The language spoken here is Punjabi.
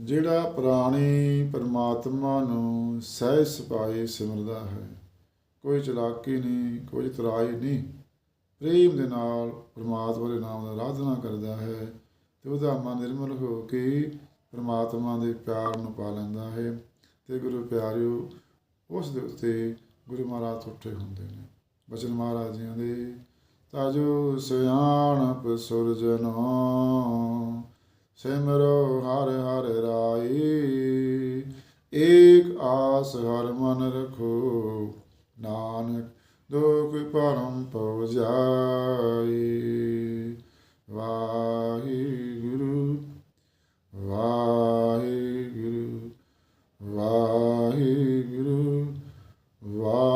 ਜਿਹੜਾ ਪ੍ਰਾਣੀ ਪਰਮਾਤਮਾ ਨੂੰ ਸਹਿ ਸਪਾਈ ਸਿਮਰਦਾ ਹੈ, ਕੋਈ ਚਲਾਕੀ ਨਹੀਂ, ਕੋਈ ਤਰਾਈ ਨਹੀਂ। ਪ੍ਰੇਮ ਦੇ ਨਾਲ ਪਰਮਾਤਮਾ ਦੇ ਨਾਮ ਦਾ ਆਰਾਧਨਾ ਕਰਦਾ ਹੈ ਤੇ ਉਹਦਾ ਮਨ ਨਿਰਮਲ ਹੋ ਕੇ ਪਰਮਾਤਮਾ ਦੇ ਪਿਆਰ ਨੂੰ ਪਾ ਲੈਂਦਾ ਹੈ ਤੇ ਗੁਰੂ ਪਿਆਰਿਓ, ਉਸ ਦੇ ਉੱਤੇ ਗੁਰੂ ਮਹਾਰਾਜ ਉੱਠੇ ਹੁੰਦੇ ਨੇ। ਬਚਨ ਮਹਾਰਾਜ ਜੀਆਂ ਦੇ ਤਾਜੋ ਸਿਆਣਪ ਸੁਰਜਨੋ ਸਿਮਰੋ ਹਰ ਹਰ ਰਾਈ, ਏਕ ਆਸ ਹਰ ਮਨ ਰਖੋ। ਨਾਨਕ ਦੁਖ ਪਰਮ ਪਉ ਜਾਈ। ਵਾਹਿਗੁਰੂ ਵਾਹਿਗੁਰੂ ਵਾਹਿਗੁਰੂ ਵਾ